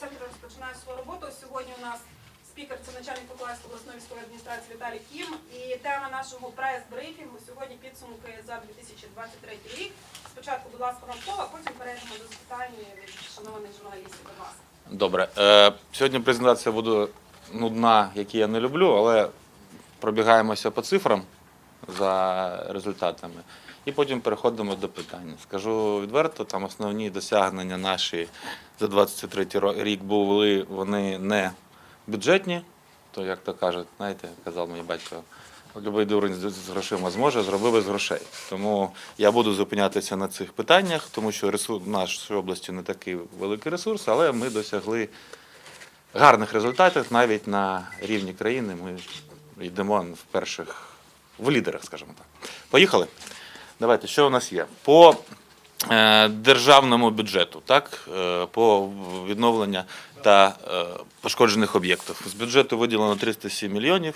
центр розпочинає свою роботу. Сьогодні у нас спікер це начальник Миколаївської обласної військової адміністрації Віталій Кім. І тема нашого прес-брифінгу сьогодні підсумки за 2023 рік. Спочатку, будь ласка, слово, а потім перейдемо до запитань від шанованих журналістів. Будь ласка. Добре. Е, сьогодні презентація буде нудна, які я не люблю, але пробігаємося по цифрам за результатами. І потім переходимо до питань. Скажу відверто, там основні досягнення наші за 23 рік були вони не бюджетні, то як то кажуть, знаєте, казав мій батько, любий дурень з з грошима зможе, зроби без грошей. Тому я буду зупинятися на цих питаннях, тому що ресурс в нашій області не такий великий ресурс, але ми досягли гарних результатів навіть на рівні країни. Ми йдемо в перших в лідерах, скажімо так. Поїхали. Давайте, що у нас є? По е, державному бюджету, так, е, по відновленню та е, пошкоджених об'єктів. З бюджету виділено 307 мільйонів,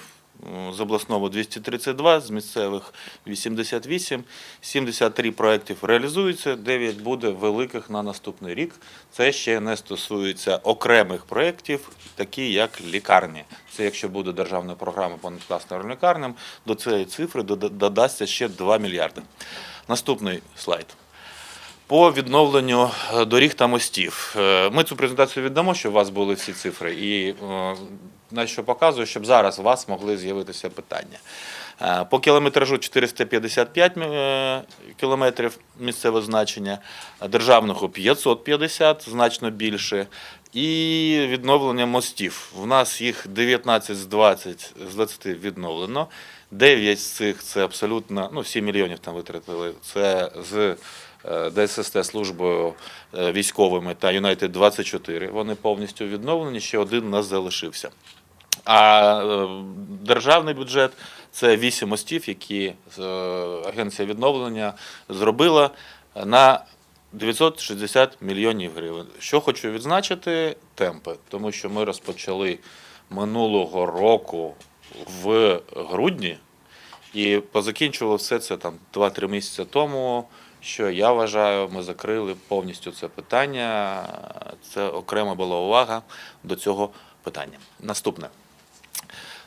з обласного 232, з місцевих 88, 73 проєктів реалізуються, 9 буде великих на наступний рік. Це ще не стосується окремих проєктів, такі як лікарні. Це якщо буде державна програма по надкласним лікарням, до цієї цифри дода- додасться ще 2 мільярди. Наступний слайд. По відновленню е, доріг та мостів. Е, Ми цю презентацію віддамо, щоб у вас були всі цифри. І е, на що показую, щоб зараз у вас могли з'явитися питання. По кілометражу 455 е, кілометрів місцеве значення, державного 550, значно більше. І відновлення мостів. У нас їх 19 з 20, з 20 відновлено. 9 з цих це абсолютно, ну 7 мільйонів там витратили. Це з ДССТ службою е, військовими та Юнайтед 24. Вони повністю відновлені, ще один у нас залишився. А е, державний бюджет це 8 мостів, які е, агенція відновлення зробила на 960 мільйонів гривень. Що хочу відзначити темпи, тому що ми розпочали минулого року в грудні і позакінчували все це там 2-3 місяці тому. Що я вважаю, ми закрили повністю це питання. Це окрема була увага до цього питання. Наступне.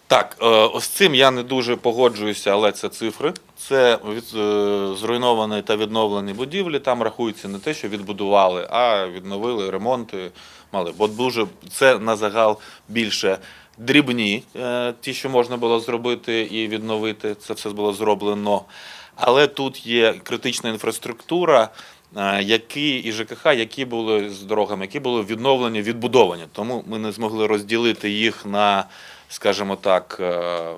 Так, е, ось цим я не дуже погоджуюся, але це цифри. Це від, е, зруйновані та відновлені будівлі. Там рахується не те, що відбудували, а відновили ремонти. Мали. Бо дуже це на загал більше дрібні, е, ті, що можна було зробити і відновити. Це все було зроблено. Але тут є критична інфраструктура, е, які і ЖКХ, які були з дорогами, які були відновлені, відбудовані. Тому ми не змогли розділити їх на, скажімо так, е,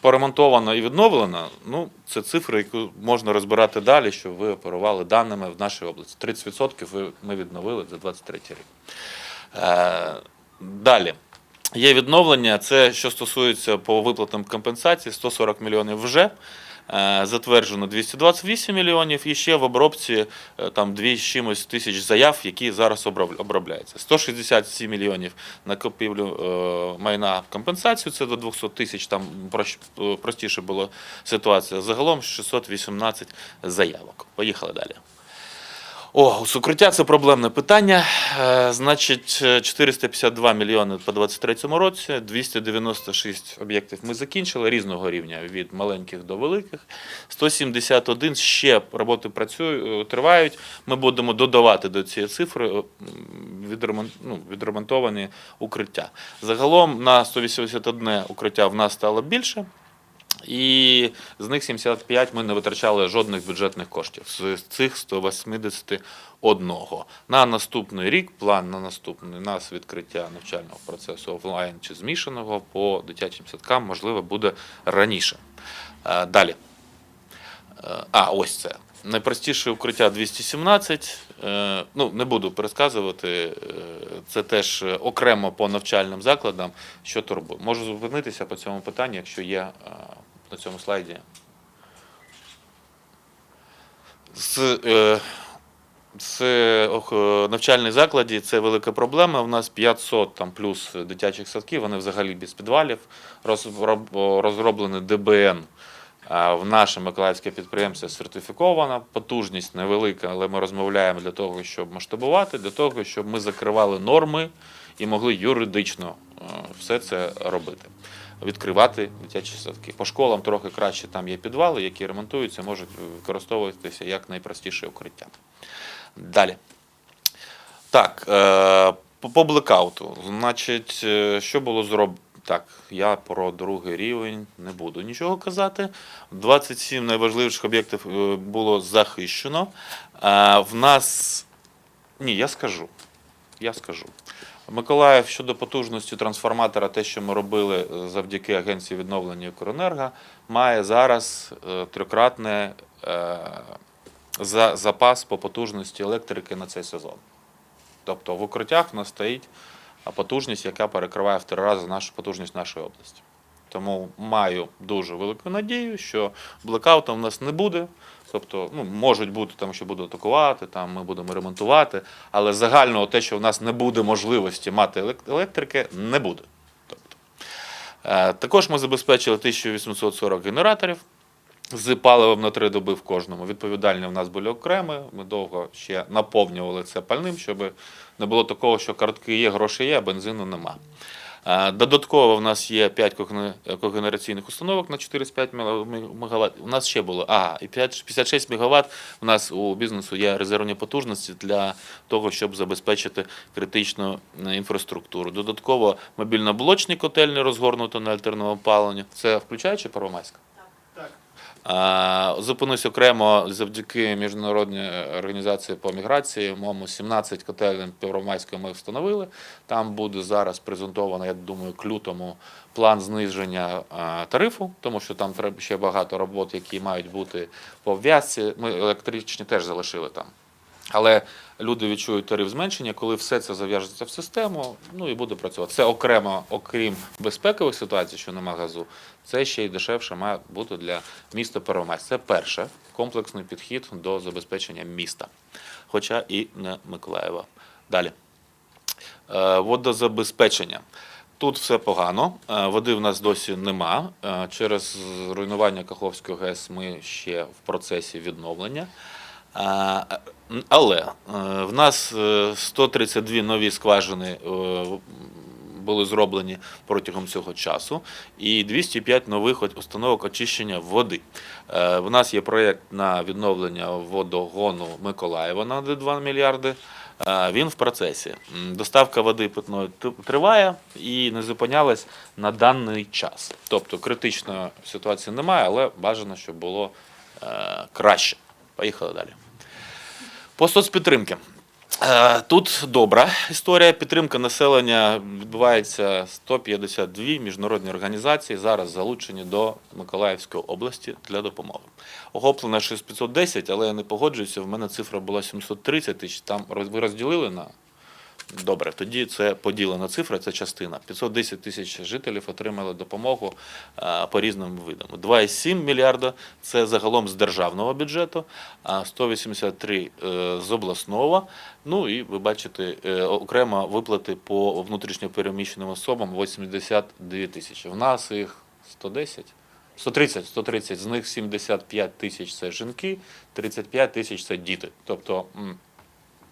поремонтовано і відновлено. Ну, це цифри, яку можна розбирати далі, щоб ви оперували даними в нашій області. 30% ми відновили за 23 рік. Е, Далі. Є відновлення, це що стосується по виплатам компенсації, 140 мільйонів вже. Е, Затверджено 228 мільйонів і ще в обробці е, там 2 з чимось тисяч заяв, які зараз оброб- обробляються. 167 мільйонів на купівлю е, майна компенсацію, це до 200 тисяч, там простіше була ситуація. Загалом 618 заявок. Поїхали далі. О, укриття це проблемне питання. Е, Значить, е, 452 мільйони по 2023 році, 296 об'єктів ми закінчили різного рівня від маленьких до великих. 171 ще роботи працюють, е, тривають. Ми будемо додавати до цієї цифри е, ну, відремонтовані укриття. Загалом на 181 укриття в нас стало більше. І з них 75 ми не витрачали жодних бюджетних коштів. З цих 181. На наступний рік, план на наступний нас відкриття навчального процесу офлайн чи змішаного по дитячим садкам, можливо, буде раніше. Е, Далі. Е, А, ось це. Найпростіше укриття 217. Е, Ну, не буду пересказувати. Це теж окремо по навчальним закладам, що турбує. Можу зупинитися по цьому питанню, якщо є на цьому слайді. З, е, з е, навчальних закладів це велика проблема. У нас 500 там, плюс дитячих садків, вони взагалі без підвалів. Роз- роб- розроблений ДБН В наше миколаївське підприємство сертифіковано, потужність невелика, але ми розмовляємо для того, щоб масштабувати, для того, щоб ми закривали норми і могли юридично е, все це робити. Відкривати дитячі садки. По школам трохи краще там є підвали, які ремонтуються, можуть використовуватися як найпростіше укриття. Далі. Так, е, по, блекауту. Значить, е, що було зроблено? Так, я про другий рівень не буду нічого казати. 27 найважливіших об'єктів е, було захищено. В нас. Ні, я скажу. Я скажу. Миколаїв щодо потужності трансформатора, те, що ми робили е, завдяки Агенції відновлення Укренерго, має зараз е, трикратне е, за, запас по потужності електрики на цей сезон. Тобто в укриттях в нас стоїть потужність, яка перекриває в три рази нашу потужність нашої області. Тому маю дуже велику надію, що блекауту в нас не буде. Тобто, ну, можуть бути там, що будуть атакувати, там ми будемо ремонтувати, але загального те, що в нас не буде можливості мати електрики, не буде. Тобто, е, також ми забезпечили 1840 генераторів з паливом на три доби в кожному. Відповідальні в нас були окремі. Ми довго ще наповнювали це пальним, щоб не було такого, що картки є, гроші є, а бензину нема. Додатково в нас є 5 когне- когенераційних установок на 45 МВт. У нас ще було ага, і 5 56 МВт у нас у бізнесу є резервні потужності для того, щоб забезпечити критичну е, інфраструктуру. Додатково мобільно-блочні котельні розгорнуто на альтернативному опалення. Це включаючи Первомайська? Зупинусь окремо завдяки міжнародній організації по міграції. Мому 17 котелень Півромайської ми встановили. Там буде зараз презентовано, я думаю, к лютому план зниження тарифу, тому що там треба ще багато робот, які мають бути по в'язці. Ми електричні теж залишили там. Але люди відчують тариф зменшення, коли все це зав'яжеться в систему, ну і буде працювати. Це окремо, окрім безпекових ситуацій, що нема газу, це ще й дешевше має бути для міста Первомайськ. Це перше комплексний підхід до забезпечення міста, хоча і не Миколаєва. Далі. Е, Водозабезпечення. Тут все погано. Е, Води в нас досі нема. Е, Через руйнування Каховського ГЕС ми ще в процесі відновлення. Але е, в нас е, 132 нові скважини е, були зроблені протягом цього часу, і 205 нових установок очищення води. Е, В нас є проєкт на відновлення водогону Миколаєва на 2 мільярди. Е, Він в процесі. Доставка води питної триває і не зупинялась на даний час. Тобто критичної ситуації немає, але бажано, щоб було е, краще. Поїхали далі. По соцпідтримки. Е, Тут добра історія. Підтримка населення відбувається 152 міжнародні організації зараз залучені до Миколаївської області для допомоги. Охоплено 6510, але я не погоджуюся. В мене цифра була 730 тисяч. Там розділили на Добре, тоді це поділена цифра, це частина. 510 тисяч жителів отримали допомогу е, по різним видам. 2,7 мільярда це загалом з державного бюджету, а 183 е, з обласного. Ну і ви бачите е, окремо виплати по внутрішньопереміщеним особам 82 тисячі. В нас їх 110. 130, 130, з них 75 тисяч це жінки, 35 тисяч це діти. Тобто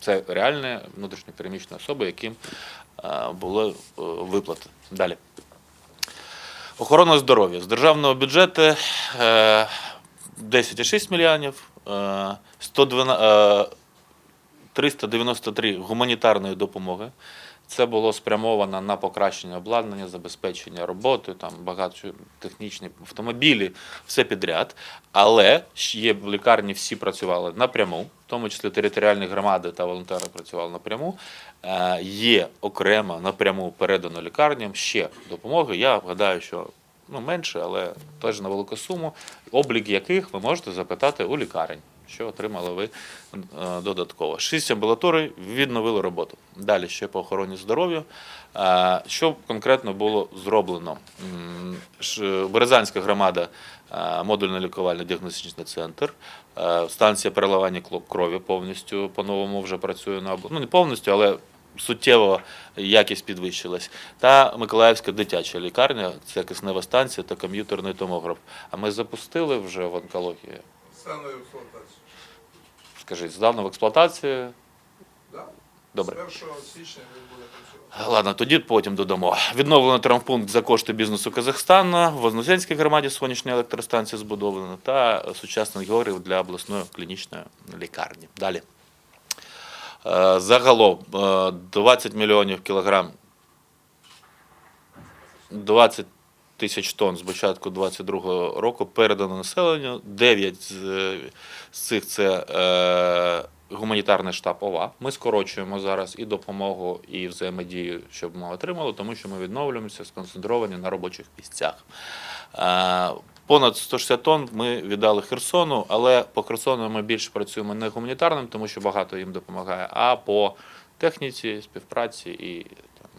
це реальне внутрішньопереміщені особи, яким е, були е, виплати. Далі. Охорона здоров'я. З державного бюджету е, 10,6 мільйонів, е, 112, е, 393 гуманітарної допомоги. Це було спрямовано на покращення обладнання, забезпечення роботи, там багато технічні автомобілі, все підряд. Але є лікарні всі працювали напряму, в тому числі територіальні громади та волонтери працювали напряму. Е, Є окремо напряму передано лікарням ще допомоги. Я гадаю, що ну, менше, але теж на велику суму, облік яких ви можете запитати у лікарень що отримали ви е, додатково. Шість амбулаторій відновили роботу. Далі ще по охороні здоров'я. Е, Що конкретно було зроблено? Березанська громада, е, модульно лікувальний діагностичний центр, станція переливання крові повністю по-новому вже працює на ну не повністю, але суттєво якість підвищилась. Та Миколаївська дитяча лікарня, це киснева станція та комп'ютерний томограф. А ми запустили вже в. Стану експлуатацію. Скажіть, здавна в експлуатації. Да? Добре. З 1 січня він буде працювати. Ладно, тоді потім додамо. Відновлено травмпункт за кошти бізнесу Казахстану, в Вознесенській громаді сонячна електростанція збудовлена та сучасний географ для обласної клінічної лікарні. Далі. Е, Загалом е, 20 мільйонів кілограм 20 тисяч тонн з початку 2022 року передано населенню. 9 з, з цих це е, гуманітарний штаб ОВА. Ми скорочуємо зараз і допомогу, і взаємодію, щоб ми отримали, тому що ми відновлюємося сконцентровані на робочих місцях. Е, Понад 160 тонн ми віддали Херсону, але по Херсону ми більше працюємо не гуманітарним, тому що багато їм допомагає, а по техніці, співпраці і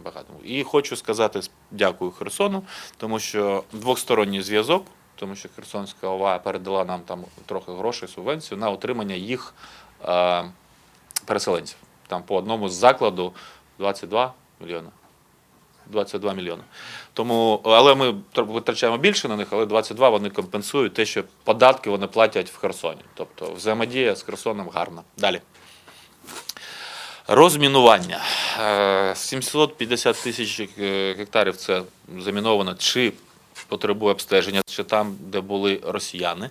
там, багато. І хочу сказати дякую Херсону, тому що двосторонній зв'язок, тому що Херсонська ОВА передала нам там трохи грошей, субвенцію на отримання їх е, переселенців. Там по одному з закладу 22 мільйони. 22 мільйони. Тому, але ми витрачаємо більше на них, але 22 вони компенсують те, що податки вони платять в Херсоні. Тобто взаємодія з Херсоном гарна. Далі. Розмінування. Е, 750 тисяч е, гектарів це заміновано чи потребує обстеження, чи там, де були росіяни.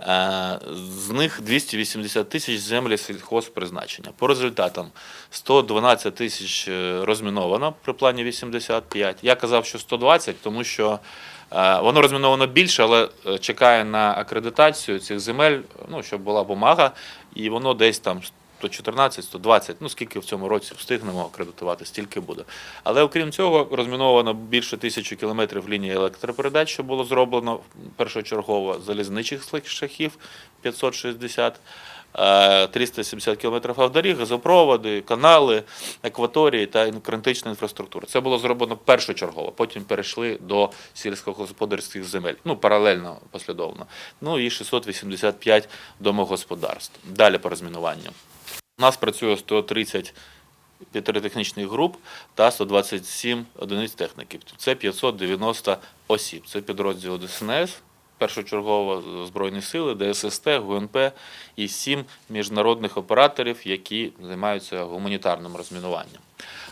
Е, З них 280 тисяч землі сільхозпризначення. По результатам 112 тисяч е, розміновано при плані 85. Я казав, що 120, тому що е, воно розміновано більше, але е, чекає на акредитацію цих земель, ну, щоб була бумага, і воно десь там 114, 120, ну скільки в цьому році встигнемо акредитувати, стільки буде. Але окрім цього, розміновано більше тисячі кілометрів лінії електропередач, що було зроблено першочергово залізничих шляхів 560. е, 370 кілометрів автодоріг, газопроводи, канали, екваторії та критична інфраструктура. Це було зроблено першочергово. Потім перейшли до сільськогосподарських земель. Ну, паралельно, послідовно. Ну і 685 домогосподарств. Далі по розмінуванню. У нас працює 130 піротехнічних груп та 127 одиниць техніки. Це 590 осіб. Це підрозділи ДСНС, першочергово Збройні сили, ДССТ, ГУНП і сім міжнародних операторів, які займаються гуманітарним розмінуванням.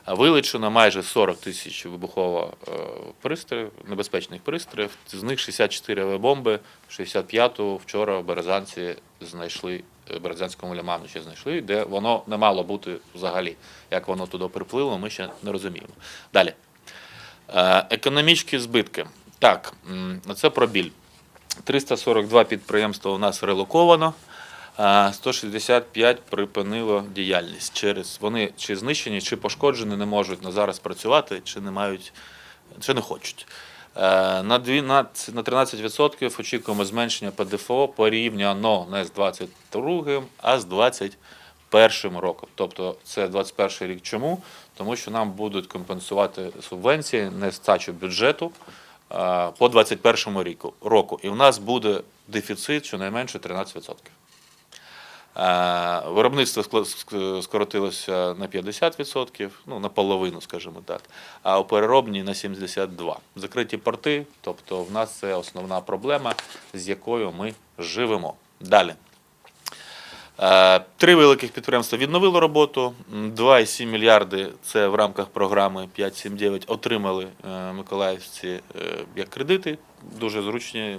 Вилучено майже 40 тисяч вибухово е, пристроїв, небезпечних пристроїв. З них 64 авіабомби, 65-ту вчора в Березанці знайшли, е, Березанському лиману ще знайшли, де воно не мало бути взагалі. Як воно туди приплило, ми ще не розуміємо. Далі. Е, Економічні збитки. Так, це про біль. 342 підприємства у нас релоковано, 165 припинило діяльність через вони чи знищені, чи пошкоджені, не можуть на зараз працювати, чи не мають, чи не хочуть. Е, На 12, на 13% очікуємо зменшення ПДФО порівняно не з 22 а з 21 роком. Тобто це 21 рік. Чому? Тому що нам будуть компенсувати субвенції не з стачу бюджету е, по 21 ріку, року. І в нас буде дефіцит щонайменше 13%. Е, Виробництво скоротилося на 50%, ну наполовину, скажімо так, а у переробній на 72%. Закриті порти, тобто в нас це основна проблема, з якою ми живемо. Далі. Е, Три великих підприємства відновили роботу. М, 2,7 мільярди це в рамках програми 5.7.9 отримали е, миколаївці як кредити. Дуже зручні,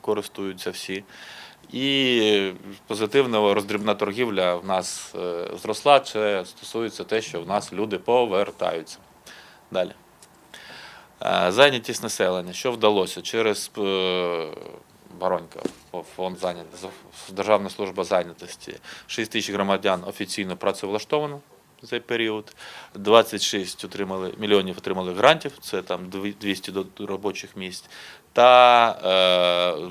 користуються всі. І позитивна роздрібна торгівля в нас е, зросла. Це стосується те, що в нас люди повертаються. Далі. Е, Зайнятість населення. Що вдалося? Через е, Баронька, фонд зайнятості, Державна служба зайнятості. 6 тисяч громадян офіційно працевлаштовано цей період. 26 отримали, мільйонів отримали грантів, це там дві- 200 до- робочих місць. Та е,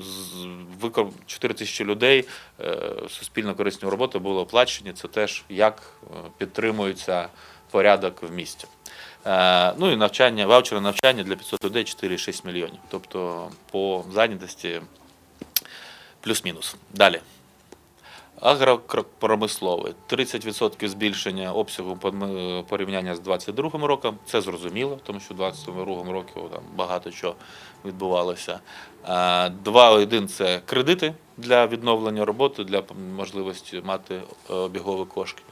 викор- 4 тисячі людей е, суспільно корисні роботи були оплачені. Це теж як е, підтримується порядок в місті. Е, Ну і навчання, ваучери навчання для 500 людей 4,6 мільйонів. Тобто по зайнятості плюс-мінус. Далі. Агропромисловий 30% збільшення обсягу пом- порівняння з 2022 роком. Це зрозуміло, тому що в 2022 році там багато чого відбувалося. Е, 2.1 – це кредити для відновлення роботи, для можливості мати е, обігові кошти.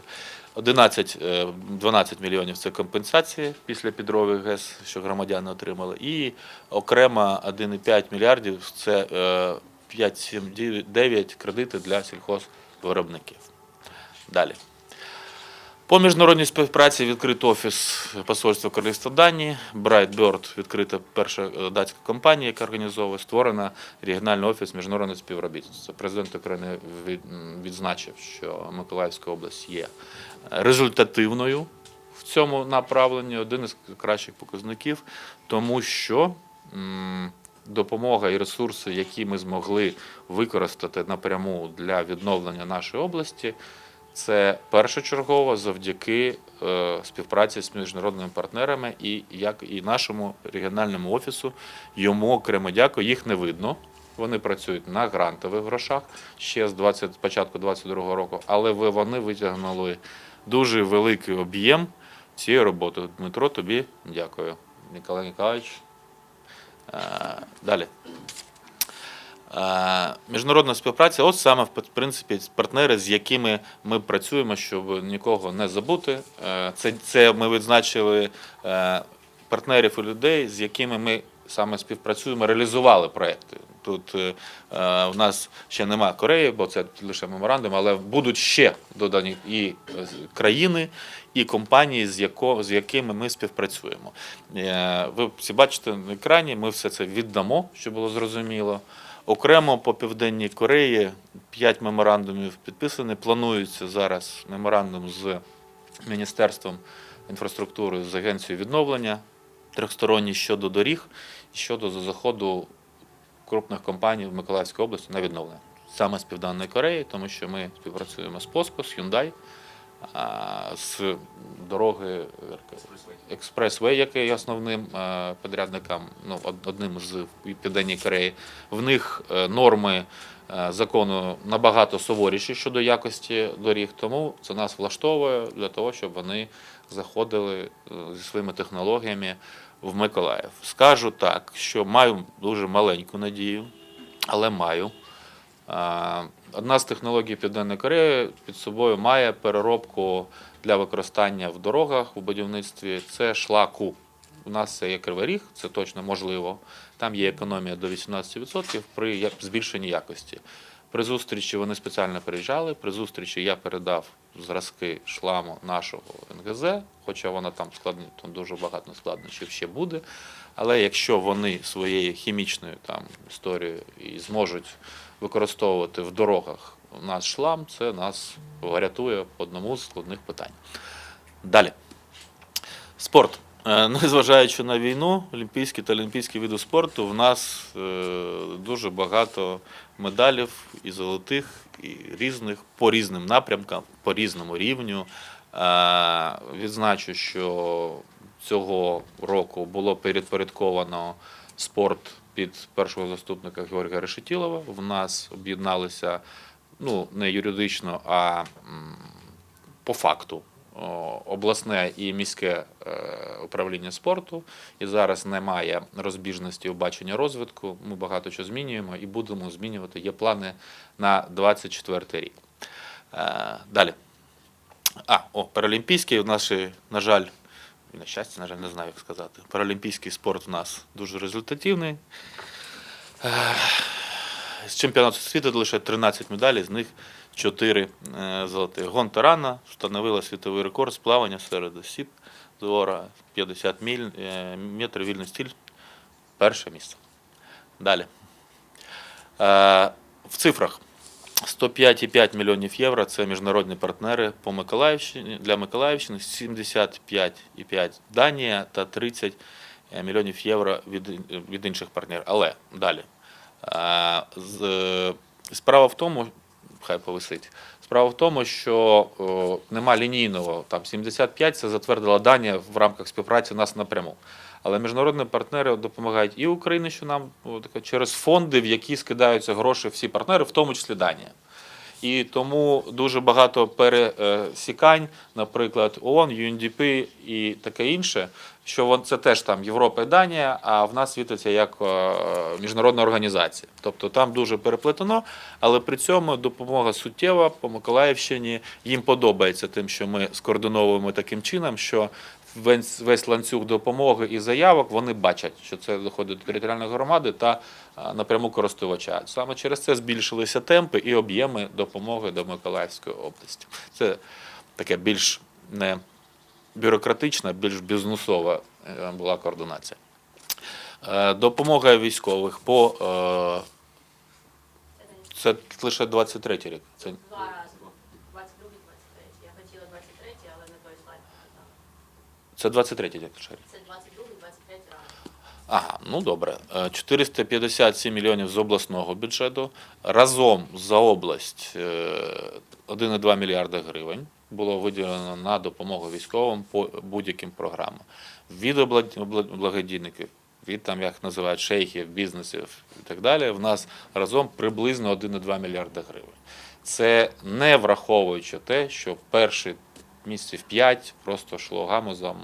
11, е, 12 мільйонів це компенсації після підрови ГЕС, що громадяни отримали. І окремо 1,5 мільярдів це е, 5,7,9 кредити для сільхозвиробників. Далі. По міжнародній співпраці відкритий офіс посольства Королівства Данії. Brightbird – відкрита перша е, датська компанія, яка організовує, створена регіональний офіс міжнародного співробітництва. Президент України відзначив, що Миколаївська область є результативною в цьому направленні, один із кращих показників, тому що допомога і ресурси, які ми змогли використати напряму для відновлення нашої області, це першочергово завдяки е, співпраці з міжнародними партнерами і як і нашому регіональному офісу. Йому окремо дякую. Їх не видно. Вони працюють на грантових грошах ще з 20, початку 22 року, але вони витягнули дуже великий об'єм цієї роботи. Дмитро, тобі дякую. Ніколай Ніколаївич. Е, Далі. Е, Міжнародна співпраця, от саме в принципі партнери, з якими ми працюємо, щоб нікого не забути. Е, Це, це ми відзначили е, партнерів і людей, з якими ми саме співпрацюємо, реалізували проекти. Тут е, е, в нас ще нема Кореї, бо це лише меморандум, але будуть ще додані і е, країни, і компанії, з, яко, з якими ми співпрацюємо. Ви всі бачите на екрані, ми все це віддамо, щоб було зрозуміло. Окремо по Південній Кореї 5 меморандумів підписані. Планується зараз меморандум з Міністерством інфраструктури, з Агенцією відновлення трьохсторонній щодо доріг щодо заходу крупних компаній в Миколаївській області на відновлення. Саме з Південної Кореї, тому що ми співпрацюємо з POSCO, з Hyundai, з дороги Експресвей, який є основним е, підрядником, ну, од- одним з Південній Кореї. В них е, норми е, закону набагато суворіші щодо якості доріг, тому це нас влаштовує для того, щоб вони заходили е, зі своїми технологіями в Миколаїв. Скажу так, що маю дуже маленьку надію, але маю. Одна з технологій Південної Кореї під собою має переробку для використання в дорогах у будівництві. Це шлаку. У нас це є кривий ріг, це точно можливо. Там є економія до 18% при збільшенні якості. При зустрічі вони спеціально приїжджали. При зустрічі я передав зразки шламу нашого НГЗ, хоча вона там складні, там дуже багато складнощів ще буде. Але якщо вони своєю хімічною там історією і зможуть використовувати в дорогах наш шлам, це нас врятує одному з складних питань. Далі. Спорт. Е, Незважаючи на війну, олімпійські та олімпійські види спорту, в нас е, дуже багато медалів і золотих, і різних по різним напрямкам, по різному рівню. Е, Відзначу, що цього року було підпорядковано спорт під першого заступника Георгія Решетілова. В нас об'єдналися ну, не юридично, а по факту обласне і міське е, управління спорту. І зараз немає розбіжності у баченні розвитку. Ми багато що змінюємо і будемо змінювати. Є плани на 24 рік. Е, Далі. А, о, паралімпійський у наші, на жаль, на щастя, на жаль, не знаю, як сказати. Паралімпійський спорт в нас дуже результативний. З чемпіонату світу лише 13 медалей, з них 4 е, золотих. Гонта Рана встановила світовий рекорд з плавання серед осіб двора 50 міль, е, метрів вільний стиль. Перше місце. Далі. Е, В цифрах 105,5 мільйонів євро це міжнародні партнери по Миколаївщині для Миколаївщини, 75,5 Данія та 30 мільйонів євро від, від інших партнерів. Але далі. Е, Справа в тому, хай повисить. Справа в тому, що нема лінійного там 75 це затвердила Данія в рамках співпраці у нас напряму. Але міжнародні партнери допомагають і Україні, що нам о, таке, через фонди, в які скидаються гроші всі партнери, в тому числі Данія. І тому дуже багато пересікань, наприклад, ООН, UNDP і таке інше, що вон- це теж там Європа і Данія, а в нас світиться як е, міжнародна організація. Тобто там дуже переплетено, але при цьому допомога суттєва по Миколаївщині. Їм подобається тим, що ми скоординовуємо таким чином, що весь, весь ланцюг допомоги і заявок вони бачать, що це доходить до територіальної громади та напряму користувача. Саме через це збільшилися темпи і об'єми допомоги до Миколаївської області. Це таке більш не бюрократична, більш бізнесова е, була координація. Е, Допомога військових по е, це лише 23 рік. Це Два рази. 22 23 Я хотіла 23 але не той слайд. показала. Це 23 рік. лише рік. Це 22 23 раз. Ага, ну добре. Е, 457 мільйонів з обласного бюджету. Разом за область е, 1,2 мільярда гривень було виділено на допомогу військовим по будь-яким програмам. Від благодійників, від там, як називають шейхів, бізнесів і так далі, в нас разом приблизно 1,2 мільярда гривень. Це не враховуючи те, що перші місяців 5 просто йшло гамузом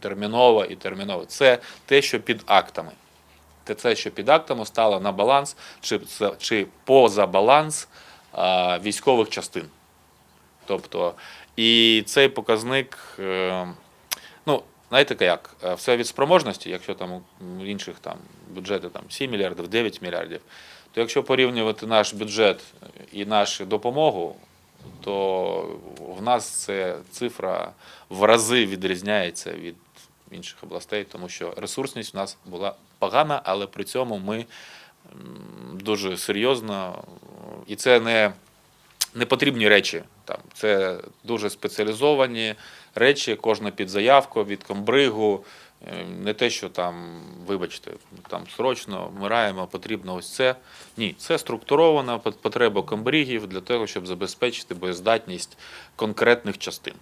терміново і терміново. Це те, що під актами. Це що під актами стало на баланс чи, чи поза баланс а, військових частин. Тобто, і цей показник, е, ну, знаєте як, е, все від спроможності, якщо там у інших там бюджети там 7 мільярдів, 9 мільярдів, то якщо порівнювати наш бюджет і нашу допомогу, то в нас це цифра в рази відрізняється від інших областей, тому що ресурсність в нас була погана, але при цьому ми дуже серйозно, і це не, не потрібні речі. Там, це дуже спеціалізовані речі, кожна під заявку від комбригу. Е, Не те, що там, вибачте, там срочно вмираємо, потрібно ось це. Ні, це структурована пот- потреба комбрігів для того, щоб забезпечити боєздатність конкретних частин.